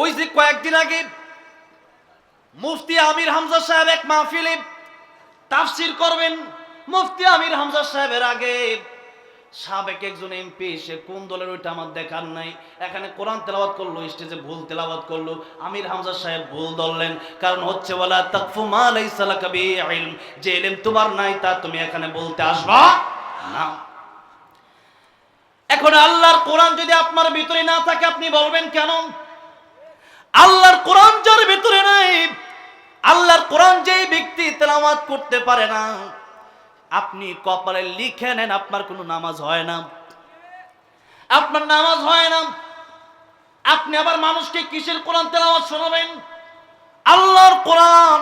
ওই যে কয়েকদিন আগে মুফতি আমির হামজা সাহেব এক মাহফিলে তাফসির করবেন। মুফতি আমির হামজা সাহেবের আগে সাবেক একজন এমপি, সে কোন দলের ওইটা আমার দেখার নাই। এখানে কোরআন তেলাওয়াত করল, স্টেজে ভুল তেলাওয়াত করল। আমির হামজা সাহেব ভুল ধরলেন, কারণ হচ্ছে বলা তাকফু মা লাইসা লাকা যে ইলম তোমার নাই, তা তুমি এখানে বলতে আসবা না। এখন আল্লাহর কোরআন যদি আপনার ভিতরে না থাকে, আপনি বলবেন কেন? আল্লাহর কোরআন যার ভিতরে নাই, আল্লাহর কোরআন যেই ব্যক্তি তেলাওয়াত করতে পারে না, আপনি কপালে লিখে নেন, আপনার কোনো নামাজ হয় না। আপনার নামাজ হয় না। আপনি আবার মানুষকে কিসের কোরআন তেলাওয়াত শোনাবেন? আল্লাহর কোরআন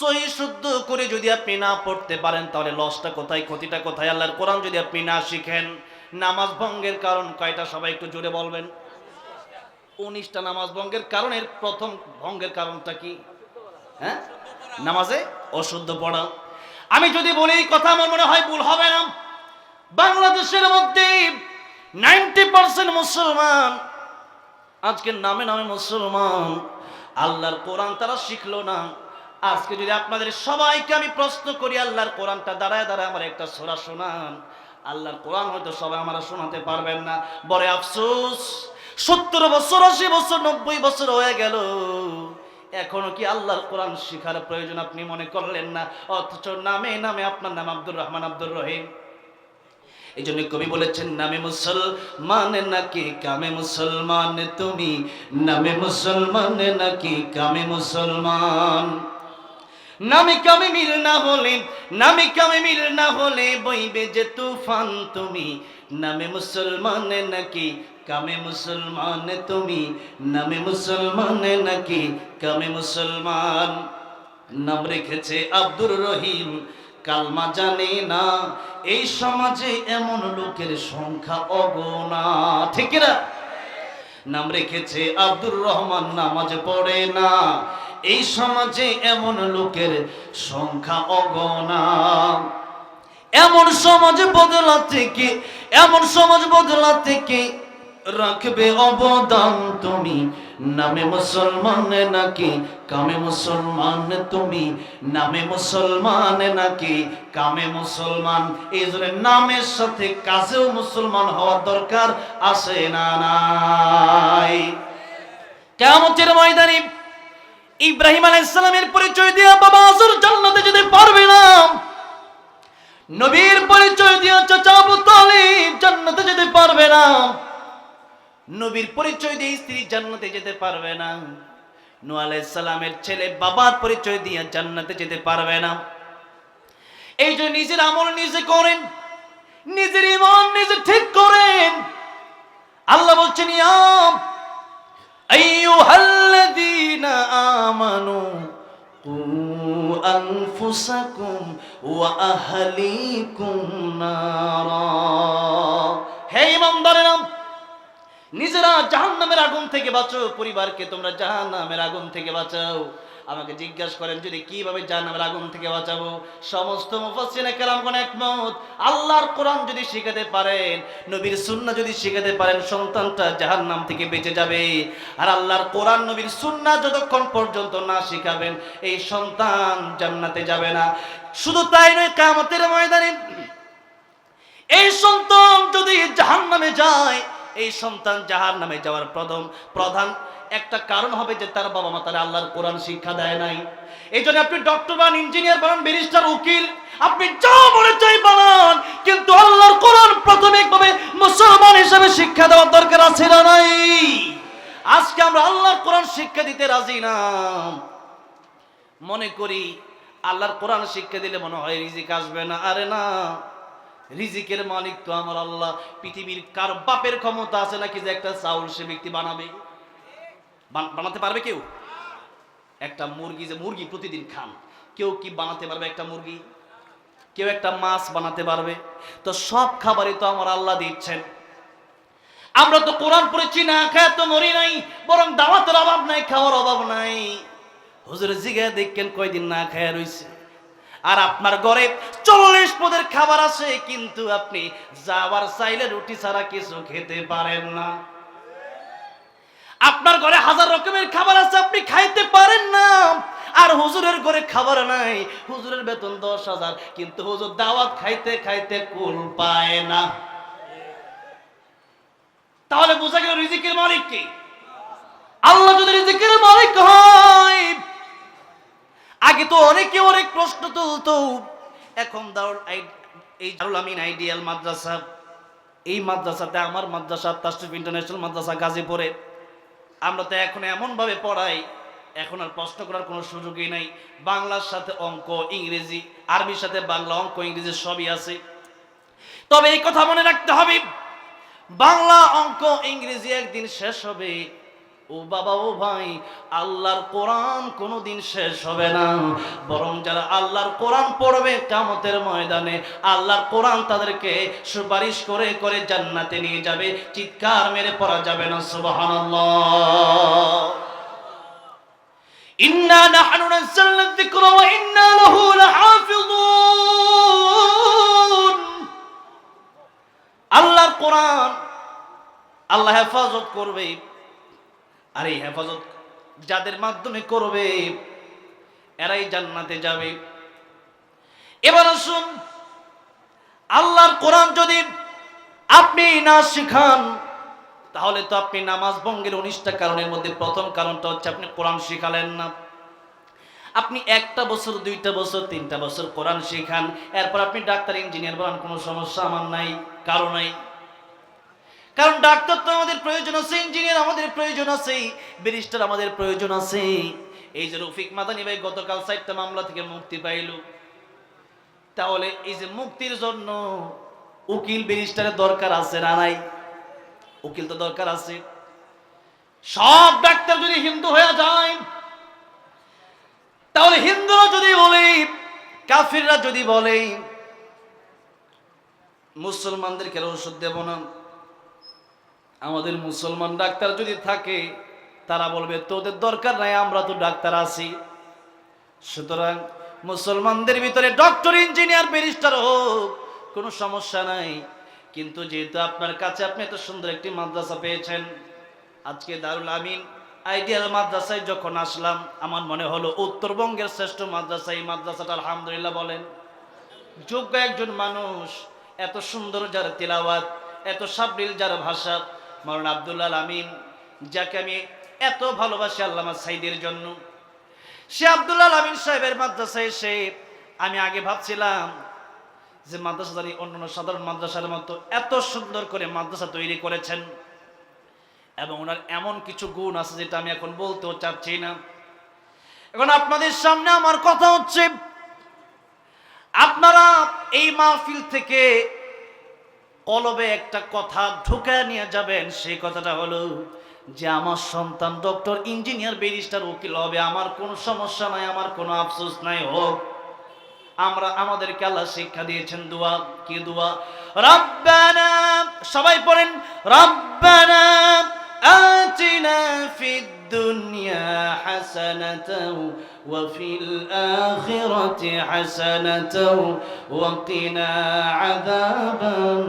সহি শুদ্ধ করে যদি আপনি না পড়তে পারেন, তাহলে লসটা কোথায়, ক্ষতিটা কোথায়? আল্লাহর কোরআন যদি আপনি না শিখেন, নামাজ ভঙ্গের কারণ কয়টা? সবাই একটু জোরে বলবেন। উনিশটা নামাজ ভঙ্গের কারণের প্রথম ভঙ্গের কারণটা কি? হ্যাঁ? নামাজে অশুদ্ধ পড়া। আমি যদি বলি এই কথা আমার মনে হয় ভুল হবে না। বাংলাদেশের মধ্যে নাইনটি পার্সেন্ট মুসলমান আজকের নামে নামে মুসলমান, আল্লাহর কোরআন তারা শিখলো না। আজকে যদি আপনাদের সবাইকে আমি প্রশ্ন করি, আল্লাহর কোরআনটা দাঁড়ায় দাঁড়ায় আমার একটা সোরা শোনান। আল্লাহর কোরআন হয়তো সবাই আমরা শোনাতে পারবেন না। বড় আফসোস সত্তর বছর, আশি বছর, নব্বই বছর হয়ে গেল। এখনও কি আল্লাহর কোরআন শিখার প্রয়োজন আপনি মনে করলেন না? অথচ নামে নামে আপনার নাম আব্দুর রহমান, আব্দুর রহিম। এই জন্য কবি বলেছেন, নামে মুসলমান নাকি কামে মুসলমান? তুমি, নামে মুসলমান নাকি কামে মুসলমান? নামে কামে মিল না হলে, নামে কামে মিল না হলে বইবে যে তুফান তুমি। নামে মুসলমান নাকি, কামে মুসলমান তুমি। নামে মুসলমান নাকি, কামে মুসলমান। নাম রেখেছে আব্দুর রহিম, কালমা জানে না। এই সমাজে এমন লোকের সংখ্যা অগণা, ঠিক না নাম রেখেছে আব্দুর রহমান, নামাজ পড়ে না। এই সমাজে এমন লোকের সংখ্যা অগণা। এমন সমাজ বদলাতে কে এমন সমাজ বদলাতে কে রাখবে অবদান তুমি। নামে মুসলমান নাকি, কামে মুসলমান তুমি। নামে মুসলমান নাকি, কামে মুসলমান। এই নামের সাথে কাজেও মুসলমান হওয়ার দরকার আছে না নাই? কেমতের ময়দানে ইব্রাহিম আলাইসালামের পরিচয় দিয়ে বাবা আসর জান্নাতে যেতে পারবে না। নবীর পরিচয় দিয়ে চাচা আবু তালিব জান্নাতে যেতে পারবে না। নবীর পরিচয় দিয়ে স্ত্রী জান্নাতে যেতে পারবে না। নূহ আলাইহিস সালামের ছেলে বাবার পরিচয় দিয়ে জান্নাতে যেতে পারবে না। এই যে নিজের আমল নিজে করেন, নিজের ইমান নিজে ঠিক করেন। আল্লাহ বলছেন أيها الذين آمنوا قوا أنفسكم وأهليكم نارا. هي من ضرنا নিজেরা জাহান্নামের আগুন থেকে বাঁচো পরিবারকে তোমরা জাহান্নামের আগুন থেকে বাঁচাও। আমাকে জিজ্ঞাসা করেন, যদি কীভাবে জাহান্নামের আগুন থেকে বাঁচাবো? সমস্ত মুফাসসিরে কেরামগণ একমত। আল্লাহর কোরআন যদি শিখাতে পারেন, নবীর সুন্নাহ যদি শিখাতে পারেন, সন্তানটা জাহান্নাম থেকে বেঁচে যাবে। আর আল্লাহর কোরআন, নবীর সুন্নাহ যতক্ষণ পর্যন্ত না শিখাবেন, এই সন্তান জান্নাতে যাবে না। শুধু তাই নয়, কিয়ামতের ময়দানে এই সন্তান যদি জাহান্নামে যায় এই সন্তান জাহার নামে যাওয়ার প্রথম, প্রধান একটা কারণ হবে যে তার বাবা মা তারা আল্লাহর কোরআন শিক্ষা দেয় নাই। এই জন্য আপনি ডক্টর বান ইঞ্জিনিয়ার বানান ব্যারিস্টার উকিল, আপনি যা মনে চাই বানান, কিন্তু আল্লাহর কোরআন প্রাথমিকভাবে মুসলমান হিসেবে শিক্ষা দেওয়ার দরকার আছে না নাই? আজকে আমরা আল্লাহর কোরআন শিক্ষা দিতে রাজি না। মনে করি আল্লাহর কোরআন শিক্ষা দিলে মনে হয় রিজিক আসবে না। আরে না। রিজিকের মালিক তো আমার আল্লাহ। পৃথিবীর কার বাপের ক্ষমতা আছে নাকি যে একটা চাউল সে ব্যক্তি বানাবে? বান- বানাতে পারবে কেউ? একটা মুরগি যে মুরগি প্রতিদিন খান, কেউ কি বানাতে পারবে একটা মুরগি? কেউ একটা মাছ বানাতে পারবে? তো সব খাবারই তো আমার আল্লাহ দিচ্ছেন। আমরা তো কোরআন পড়েছি না খায় তো মরি নাই, বরং দাওয়াতের অভাব নাই, খাওয়ার অভাব নাই। হুজুর জিগা দেখেন কয়দিন না খায় রইছে। আর আপনার ঘরে চল্লিশ পদের খাবার আছে, কিন্তু আপনি যাওয়ার চাইলে রুটি ছাড়া কিছু খেতে পারেন না। আপনার ঘরে হাজার রকমের খাবার আছে, আপনি খাইতে পারেন না। আর হুজুরের ঘরে খাবার নাই, হুজুরের বেতন দশ হাজার, কিন্তু হুজুর দাওয়াত খাইতে খাইতে কুল পায় না। তাহলে বোঝা গেল রিজিকের মালিক কি? আল্লাহ যদি রিজিকের মালিক হয় আগে তো অনেকে অনেক প্রশ্ন তুলতো। এখন দারুল আইডিয়াল মাদ্রাসা, এই মাদ্রাসাতে আমার মাদ্রাসা, তাসরিফ ইন্টারন্যাশনাল মাদ্রাসা গাজীপুরে। আমরা তো এখন এমন ভাবে পড়াই, এখন আর প্রশ্ন করার কোনো সুযোগই নাই। বাংলার সাথে অঙ্ক, ইংরেজি, আরবির সাথে বাংলা, অঙ্ক, ইংরেজি সবই আছে। তবে এই কথা মনে রাখতে হবে, বাংলা, অঙ্ক, ইংরেজি একদিন শেষ হবে। ও বাবা, ও ভাই, আল্লাহর কোরআন কোনোদিন শেষ হবে না। বরং যারা আল্লাহর কোরআন পড়বে কামতের ময়দানে, আল্লাহর কোরআন তাদেরকে সুপারিশ করে করে জান্নাতে নিয়ে যাবে, চিৎকার মেরে পড়া যাবে না, সুবহানাল্লাহ। ইন্না আল্লাহর কোরআন আল্লাহ হেফাজত করবে। আর এই হেফাজত যাদের মাধ্যমে করবে, এরাই জান্নাতে যাবে। এবার আসুন, আল্লাহর কোরআন যদি আপনি না শিখান, তাহলে তো আপনি নামাজ ভঙ্গের উনিশটা কারণের মধ্যে প্রথম কারণটা হচ্ছে আপনি কোরআন শিখালেন না। আপনি একটা বছর, দুইটা বছর, তিনটা বছর কোরআন শিখান, এরপর আপনি ডাক্তার, ইঞ্জিনিয়ার বলেন, কোনো সমস্যা আমার নাই, কারও নাই। কারণ ডাক্তার তো আমাদের প্রয়োজন আছে, ইঞ্জিনিয়ার আমাদের প্রয়োজন আছে, ব্যারিস্টার আমাদের প্রয়োজন আছে। এই যে রফিক মাদানি ভাই গতকাল চারটা মামলা থেকে মুক্তি পাইল। তাহলে এই যে মুক্তির জন্য উকিল, ব্যারিস্টারের দরকার আছে না নাই? উকিল তো দরকার আছে। সব ডাক্তার যদি হিন্দু হয়ে যায়, তাহলে হিন্দুরা যদি বলে, কাফিররা যদি বলে, মুসলমানদেরকে ওষুধ দেব না। আমাদের মুসলমান ডাক্তার যদি থাকে, তারা বলবে, তোদের দরকার নাই, আমরা তো ডাক্তার আছি। সুতরাং মুসলমানদের ভিতরে ডক্টর, ইঞ্জিনিয়ার, ব্যারিস্টার হোক, কোনো সমস্যা নাই। কিন্তু যেহেতু আপনার কাছে আপনি এত সুন্দর একটি মাদ্রাসা পেয়েছেন, আজকে দারুল আমিন, আইডিয়াল মাদ্রাসায় যখন আসলাম, আমার মনে হলো উত্তরবঙ্গের শ্রেষ্ঠ মাদ্রাসা, এই মাদ্রাসাটা আলহামদুলিল্লাহ বলেন। যোগ্য একজন মানুষ, এত সুন্দর যার তিলাওয়াত, এত সাবলীল যার ভাষা মরণ আবদুল্লাহ আমিন, যাকে আমি এত ভালোবাসি আল্লামা সাইদের জন্য। সে আবদুল্লাহ আমিন সাহেবের মাদ্রাসায় এসে আমি আগে ভাবছিলাম যে মাদ্রাসাদারি অন্যান্য সাধারণ মাদ্রাসার মতো এত সুন্দর করে মাদ্রাসা তৈরি করেছেন এবং ওনার এমন কিছু গুণ আছে যেটা আমি এখন বলতেও চাচ্ছি না। এখন আপনাদের সামনে আমার কথা হচ্ছে, আপনারা এই মাহফিল থেকে কলবে একটা কথা ঢুকে নিয়ে যাবেন, সেই কথাটা হলো যে আমার সন্তান ডক্টর, ইঞ্জিনিয়ার, ব্যারিস্টার, উকিল হবে, আমার কোনো সমস্যা নাই, আমার কোনো আফসোস নাই, হোক। আমরা, আমাদেরকে আল্লাহ শিক্ষা দিয়েছেন, দোয়া, কি দোয়া? রব্বানা, সবাই পড়েন, রব্বানা আতিনা ফিদ দুনিয়া হাসানাতাও আখিরাতি হাসানাতাও ওয়া কিনা আযাবান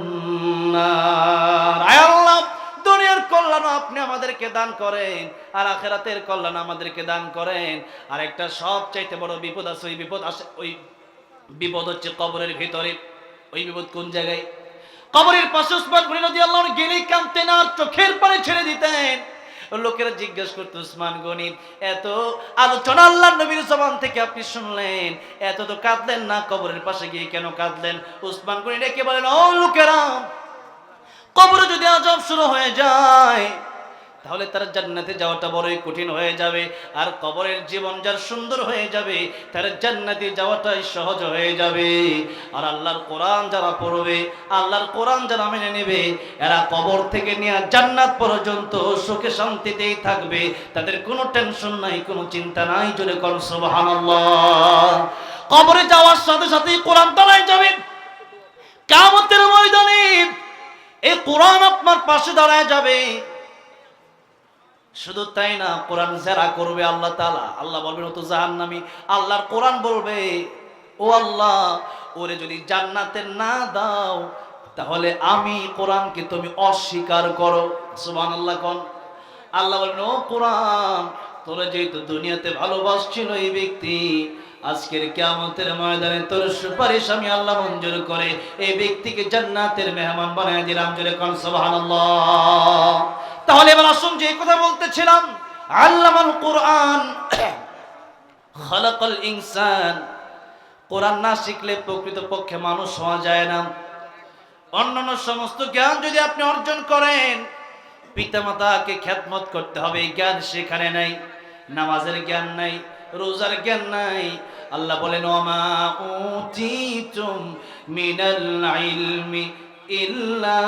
নার আয় আল্লাহ, দুনিয়ার কল্যাণ আপনি আমাদেরকে দান করেন, আর আখেরাতের কল্যাণ আমাদেরকে দান করেন। আর একটা সব চাইতে বড় বিপদ আছে, ওই বিপদ আসে ওই বিপদ হচ্ছে কবরের ভিতরে। ওই বিপদ কোন জায়গায়? কবরের পাশে উসমান গনি গেলেই কাঁদতেন আর চোখের পানি ছেড়ে দিতেন। লোকেরা জিজ্ঞেস করতো, উসমান গনি, এত আলোচনা আল্লাহ নবীর জবান থেকে আপনি শুনলেন? এত তো কাঁদলেন না, কবরের পাশে গিয়ে কেন কাঁদলেন? উসমান গনি একে বলেন, ও লোকেরা, কবরে যদি আজব শুরু হয়ে যায় তাহলে তার জান্নাতে যাওয়াটা বড়ই কঠিন হয়ে যাবে, আর কবরের জীবন যার সুন্দর হয়ে যাবে, তার জান্নাতে যাওয়াটাই সহজ হয়ে যাবে। আর আল্লাহর কোরআন যারা পড়বে, আল্লাহর কোরআন যারা মেনে নেবে, এরা কবর থেকে নিয়ে জান্নাত পর্যন্ত সুখে শান্তিতেই থাকবে। তাদের কোনো টেনশন নাই, কোনো চিন্তা নাই, জোরে কর সুবহানাল্লাহ। কবরে যাওয়ার সাথে সাথেই কোরআন তারাই যাবে কামতের ময়দানে এই কোরআন আপনার পাশে দাঁড়ায় যাবে। শুধু তাই না, কোরআন জেরা করবে আল্লাহ তালা আল্লাহ বলবেন, ও তো জাহান্নামি। আল্লাহর কোরআন বলবে, ও আল্লাহ, ওরে যদি জান্নাতে না দাও, তাহলে আমি কোরআনকে তুমি অস্বীকার করো। সুবহান আল্লাহ কন। আল্লাহ বলবেন, ও কোরআন, তোরা যেহেতু দুনিয়াতে ভালোবাসছিল এই ব্যক্তি, আজকের কিয়ামতের ময়দানে তোর সুপারিশ আমি আল্লাহ মঞ্জুর করে এই ব্যক্তিকে জান্নাতের মেহমান বানায় দিলাম। জোরে কোন, সুবহানাল্লাহ। তাহলে এবার আসুন যে কথা বলতেছিলাম, আল্লামাল কোরআন। খালাকাল ইনসান। কোরআন না শিখলে প্রকৃত পক্ষে মানুষ হওয়া যায় না। অন্যান্য সমস্ত জ্ঞান যদি আপনি অর্জন করেন, পিতামাতাকে খ্যাতমত করতে হবে জ্ঞান সেখানে নাই। নামাজের জ্ঞান নাই, রোজার জ্ঞান নাই। আল্লাহ বলেন ওমা উতিতুম মিনাল ইলমি ইল্লা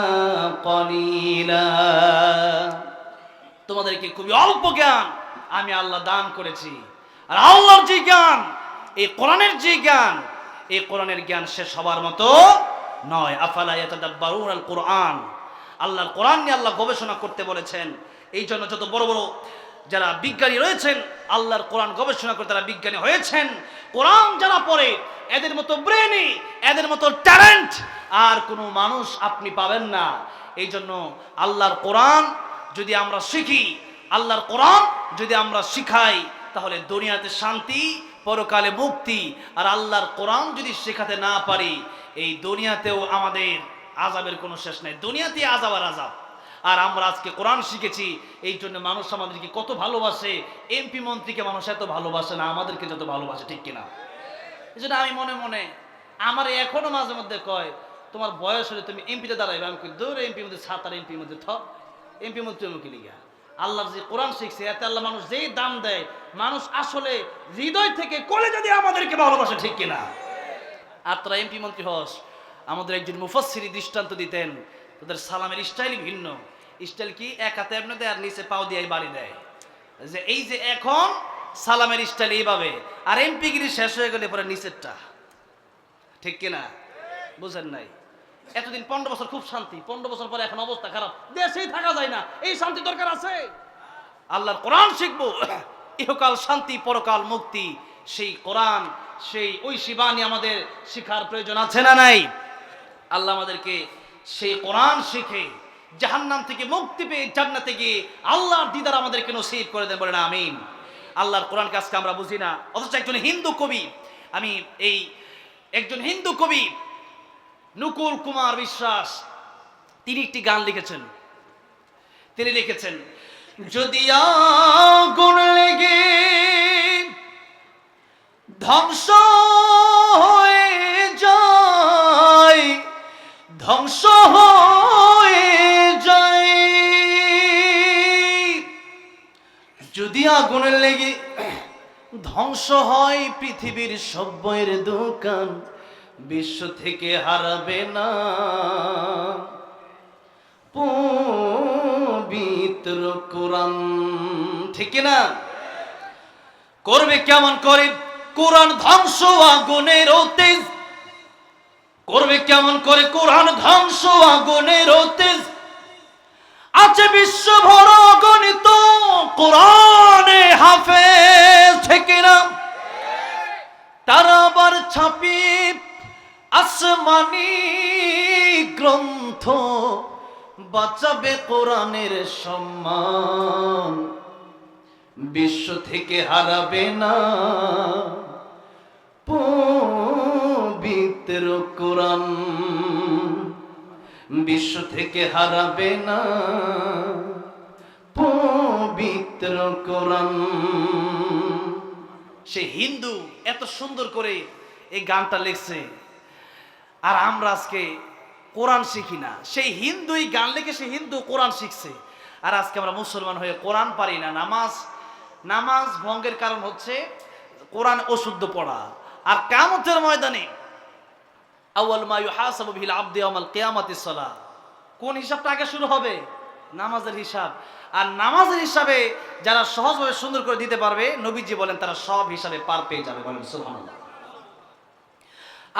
কলিলা। তোমাদেরকে খুবই অল্প জ্ঞান আমি আল্লাহ দান করেছি। আর আল্লাহর যে জ্ঞান, এই কোরআনের যে জ্ঞান, এই কোরআনের জ্ঞান সে সবার মতো নয়। আফালা ইয়াতাদাব্বারুন আল কোরআন আল্লাহর কোরআন নিয়ে আল্লাহ গবেষণা করতে বলেছেন। এই জন্য যত বড় বড় যারা বিজ্ঞানী রয়েছেন, আল্লাহর কোরআন গবেষণা করে তারা বিজ্ঞানী হয়েছেন। কোরআন যারা পড়ে, এদের মতো ব্রেনি এদের মতো ট্যালেন্ট আর কোনো মানুষ আপনি পাবেন না। এই জন্য আল্লাহর কোরআন যদি আমরা শিখি, আল্লাহর কোরআন যদি আমরা শিখাই, তাহলে দুনিয়াতে শান্তি, পরকালে মুক্তি। আর আল্লাহর কোরআন যদি শেখাতে না পারি, এই দুনিয়াতেও আমাদের আজাবের কোনো শেষ নেই। দুনিয়াতে আজাব আর আজাব আর আমরা আজকে কোরআন শিখেছি। এই জন্য মানুষ আমাদেরকে কত ভালোবাসে। এমপি মন্ত্রীকে মানুষ এত ভালোবাসে না, আমাদেরকে যত ভালোবাসে, ঠিক কিনা? এই জন্য আমি মনে মনে আমার এখনও মাঝে মধ্যে কয়, তোমার বয়স হলে তুমি এমপিতে দাঁড়াইবে। আমি দৌড় এমপির মধ্যে সাত আর এমপির মধ্যে থ। এমপি মন্ত্রী মুখে লিগা আল্লাহর যে কোরআন শিখছে, এতে আল্লাহ মানুষ যেই দাম দেয়, মানুষ আসলে হৃদয় থেকে কোলে যদি আমাদেরকে ভালোবাসে, ঠিক কিনা? আর তোরা এমপি মন্ত্রী হস, আমাদের একজন মুফাসিরি দৃষ্টান্ত দিতেন তাদের সালামের স্টাইল ভিন্ন। স্টাইল কি? এক হাতে এমনি দেয় আর নিচে পাও দিয়ে বাড়ি দেয়। যে এই যে এখন, সালামের স্টাইল এইভাবে। আর এমপি গিরি শেষ হয়ে গেলে পরে নিচেরটা। ঠিক কিনা? বুঝেন নাই? এতদিন পনেরো বছর খুব শান্তি। পনেরো বছর পরে এখন অবস্থা খারাপ। দেশেই থাকা যায় না। এই শান্তি দরকার আছে? আল্লাহর কোরআন শিখব। ইহকাল শান্তি, পরকাল মুক্তি। সেই কোরআন, সেই ওই শিবানী আমাদের শিখার প্রয়োজন আছে না নাই? আল্লাহ আমাদেরকে সেই কোরআন শিখে জাহান্নাম থেকে মুক্তি পেয়ে জান্নাতে গিয়ে আল্লাহর দিদার আমাদেরকে নসিব করে দেন বলেন আমিন। আল্লাহর কোরআনকে আজকে আমরা বুঝি না। অথচ একজন হিন্দু কবি, আমি এই একজন হিন্দু কবি, নুকুল কুমার বিশ্বাস, তিনি একটি গান লিখেছেন। তিনি লিখেছেন, যদি আগুন লেগে ধ্বংস ধ্বংস হয়ে যায়। যদি আগুন লেগে ধ্বংস হয় পৃথিবীর সব দোকান, বিশ্ব থেকে হারাবে না। পবিত্র কোরআন, ঠিক না করবে কেমন করে? কোরআন ধ্বংস, আগুনের তেজ করবে কেমন করে? কোরআন ধ্বংস, আগুনের তেজ আছে বিশ্ব ভর কোরআনে হাফেজ থেকে না? তারা আবার ছাপি আসমানি গ্রন্থ, বাঁচাবে কোরআনের সম্মান। বিশ্ব থেকে হারাবে না। পবিত্র কোরআন বিশ্ব থেকে হারাবে না। পবিত্র কোরআন। সে হিন্দু এত সুন্দর করে এই গানটা লিখছে। আর আমরা আজকে কোরআন শিখি না। সেই হিন্দু এই গান লিখে, সে হিন্দু কোরআন শিখছে। আর আজকে আমরা মুসলমান হয়ে কোরআন পারি না। নামাজ নামাজ ভঙ্গের কারণ হচ্ছে কোরআন অশুদ্ধ পড়া। আর কামতের ময়দানে আউয়াল মা ইউহাসাবু বিল আবদি ইয়াউমাল কিয়ামাতিস সালাহ কোন হিসাবটা আগে শুরু হবে? নামাজের হিসাব। আর নামাজের হিসাবে যারা সহজভাবে সুন্দর করে দিতে পারবে, নবীজি বলেন তারা সব হিসাবে পার পেয়ে যাবে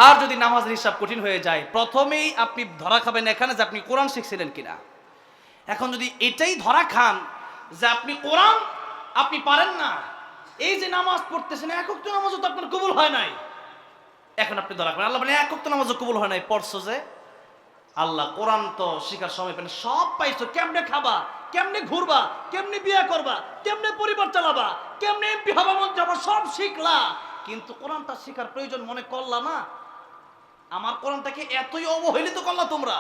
আর যদি নামাজের হিসাব কঠিন হয়ে যায়, প্রথমেই আপনি ধরা খাবেন এখানে যে আপনি কোরআন শিখছিলেন কিনা। এখন যদি এটাই ধরা খান যে আপনি কোরআন আপনি পারেন না, এই যে নামাজ পড়তেছেন, একক তো নামাজও তো আপনার কবুল হয় নাই। এখন আপনি ধরা খাবেন আল্লাহ বলেন একক তো নামাজও কবুল হয় নাই, পড়ছো যে? আল্লাহ কোরআন তো শিখার সময় পেন সব পাইছো। কেমনে খাবা? কেমনে ঘুরবা? কেমনে বিয়ে করবা? কেমনে পরিবার চালাবা? কেমনে এমপি হবা মন যাব? সব শিখলা। কিন্তু কোরআনটা শিখার প্রয়োজন মনে করলা না। আমার কোরআনটাকে এতই অবহেলিত করলা তোমরা।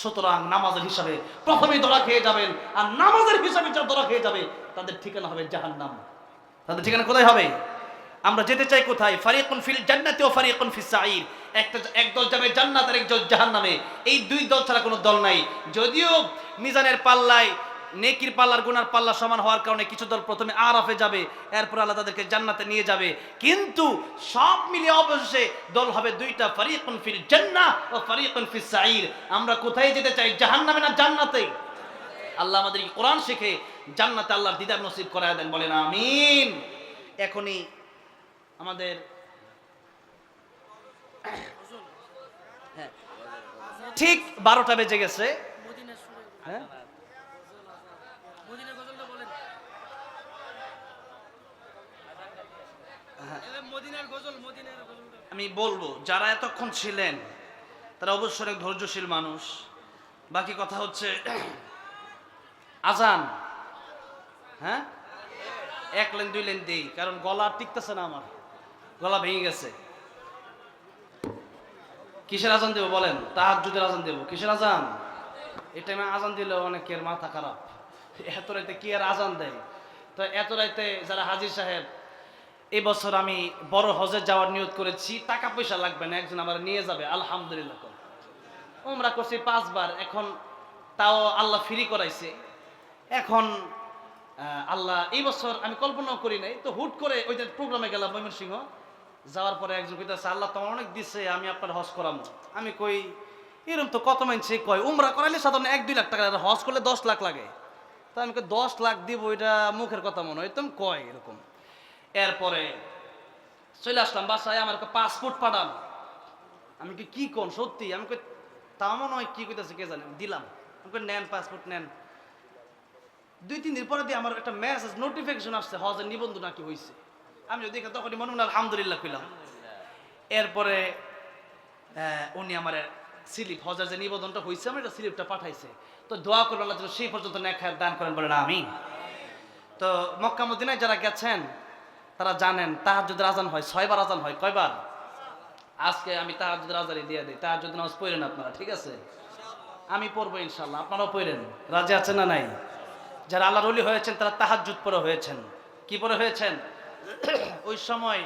সুতরাং নামাজের হিসাবে প্রথমেই ধরা খেয়ে যাবেন, আর নামাজের হিসাবে যা ধরা খেয়ে যাবে, তাদের ঠিকানা হবে জাহান্নাম। তাদের ঠিকানা কোথায় হবে? আমরা যেতে চাই কোথায়? ফারিকুন ফিল জান্নাতি ও ফারিকুন ফিস সাঈর। একটা একদল যাবে জান্নাত আর একদল জাহান্নামে। এই দুই দল ছাড়া কোনো দল নাই। যদিও মিজানের পাল্লায়, নেকির পাল্লার গুনার পাল্লা সমান হওয়ার কারণে কিছু দল প্রথমে আরাফে যাবে, এরপর আল্লাহ তাদেরকে জান্নাতে নিয়ে যাবে। কিন্তু সব মিলিয়ে অবশেষে দল হবে দুইটা ফারিকুন ফিল জান্নাহ ও ফারিকুন ফিস সাঈর। আমরা কোথায় যেতে চাই, জাহান্নামে না জান্নাতে? আল্লাহ আমাদেরকে কোরআন শিখে জান্নাতে আল্লাহর দিদার নসিব করায় দেন, বলেন আমিন। এখনই আমাদের ঠিক বারোটা বেজে গেছে। হ্যাঁ? আমি বলব, যারা এতক্ষণ ছিলেন, তারা অবশ্যই অনেক ধৈর্যশীল মানুষ। বাকি কথা হচ্ছে, আজান। হ্যাঁ? এক লেন, দুই লেন দেই, কারণ গলা টিকতেছে না আমার। গলা ভেঙে গেছে। কিসের আজান দেবো বলেন? তাহার যুদের আজান দেবো। কিসের আজান? এই টাইমে আজান দিলে অনেকের মাথা খারাপ। এত রাইতে কি আর আজান দেয়? তো এত রাইতে যারা হাজির সাহেব এই বছর আমি বড় হজে যাওয়ার নিয়ত করেছি। টাকা পয়সা লাগবে না, একজন আমার নিয়ে যাবে। আলহামদুলিল্লাহ। ওমরা করছি পাঁচবার। এখন তাও আল্লাহ ফ্রি করাইছে। এখন আল্লাহ, এই বছর আমি কল্পনাও করি নাই। তো হুট করে ওই যে প্রোগ্রামে গেলাম ময়মনসিংহ। যাওয়ার পরে একজন কইতেছে, আল্লাহ তোমার অনেক দিচ্ছে আমি আপনার হজ করামো। আমি কই এরকম তো কত মানছে কয়, উমরা করাইলে সাধারণ এক দুই লাখ টাকা হজ করলে দশ লাখ লাগে। তো আমি কই, দশ লাখ দিব এটা মুখের কথা মনে হয়। তুমি কয় এরকম। এরপরে চলে আসলাম বাসায়, আমার পাসপোর্ট পাঠান। আমি কি কি কোন, সত্যি? আমি কই তা মনে হয় কি কইতেছে কে জানে? দিলাম। আমি কই, নেন পাসপোর্ট নেন। দুই, তিন দিন পরে দিয়ে আমার একটা মেসেজ নোটিফিকেশন আসছে, হজের নিবন্ধন নাকি হয়েছে আমি যদি তখনই মনে মনে আলহামদুলিল্লাহ কইলাম। এরপরে উনি আমার স্লিপ হজার যে নিবেদনটা হয়েছে আমার একটা স্লিপটা পাঠাইছে। তো দোয়া করল আল্লাহ সেই পর্যন্ত নেখায় দান করেন বলেন আমি তো মক্কা মদিনায় যারা গেছেন তারা জানেন তাহাজ্জুদের আজান হয় ছয়বার আজান হয় কয়বার? আজকে আমি তাহাজ্জুদের আজানই দিয়ে দিই তাহাজ্জুদ নামাজ পড়েন আপনারা ঠিক আছে? আমি পড়ব ইনশাল্লাহ আপনারাও পড়েন রাজি আছেন না নাই? যারা আল্লাহর অলি হয়েছেন তারা তাহাজ্জুদ পরে হয়েছেন। কি পরে হয়েছেন? ওই সময়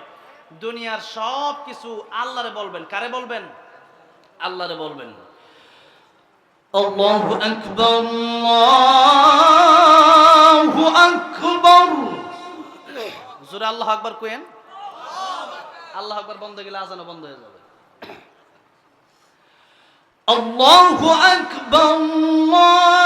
দুনিয়ার সব কিছু আল্লাহরে বলবেন। কারে বলবেন? আল্লাহরে বলবেন। আল্লাহু আকবার আল্লাহু আকবার। জোরে আল্লাহ আকবার কোয়েন আল্লাহ আকবার বন্ধ গেলে আজানও বন্ধ হয়ে যাবে। আল্লাহু আকবার আল্লাহু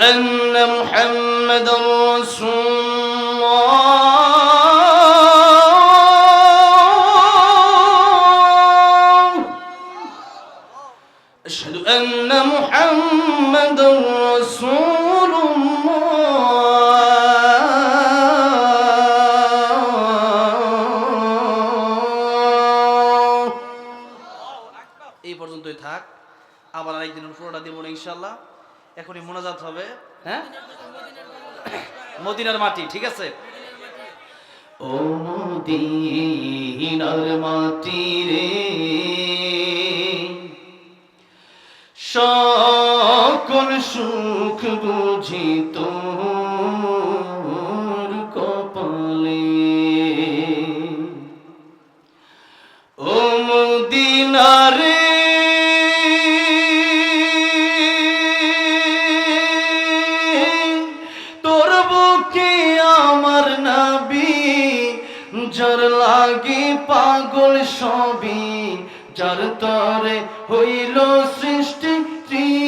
أن محمدا رسول হ্যাঁ? মদিনার মাটি ঠিক আছে? ও মদিনার মাটি রে। সকল সুখ বুঝি হইল সৃষ্টি ত্রিভুবন।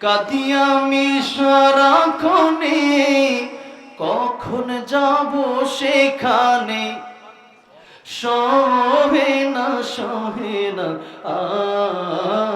কাতিয়া সারাক্ষণে কখন যাব সেখানে? সহে না সহে না আর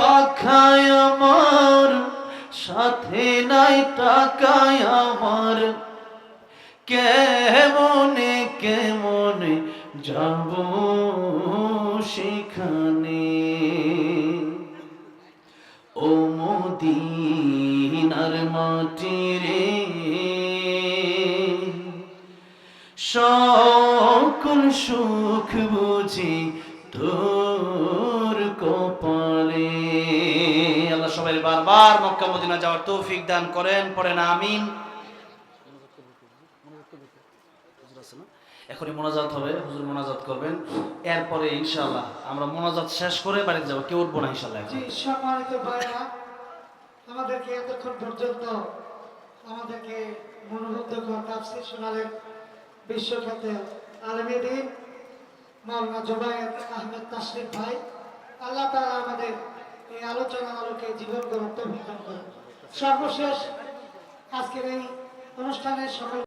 পাখায় আমার, সাথে নাই টাকায় আমার। কেমনে কেমনে যাব সেখানে? ও মদিনার মাটি রে, সকল সুখ বুঝি আল্লাহ সবাই বারবার মক্কা মদিনা যাওয়ার তৌফিক দান করেন আমিন। এখনই মোনাজাত হবে, হুজুর মোনাজাত করবেন। এরপরে ইনশাআল্লাহ আমরা মোনাজাত শেষ করে বাড়িতে যাব। কেউ উঠবো না ইনশাআল্লাহ সম্মানিত ভাইরা, আমাদেরকে এতক্ষণ পর্যন্ত আমাদেরকে শোনালেন বিশ্বখ্যাত আলমেদিন মাওলানা জোবায়ের আহমেদ তাসরিফ ভাই, আল্লাহ তাআলা আমাদের এই আলোচনা আলোকে জীবন গড়ার তৌফিক দান করেন। সর্বশেষ আজকের এই অনুষ্ঠানের সকল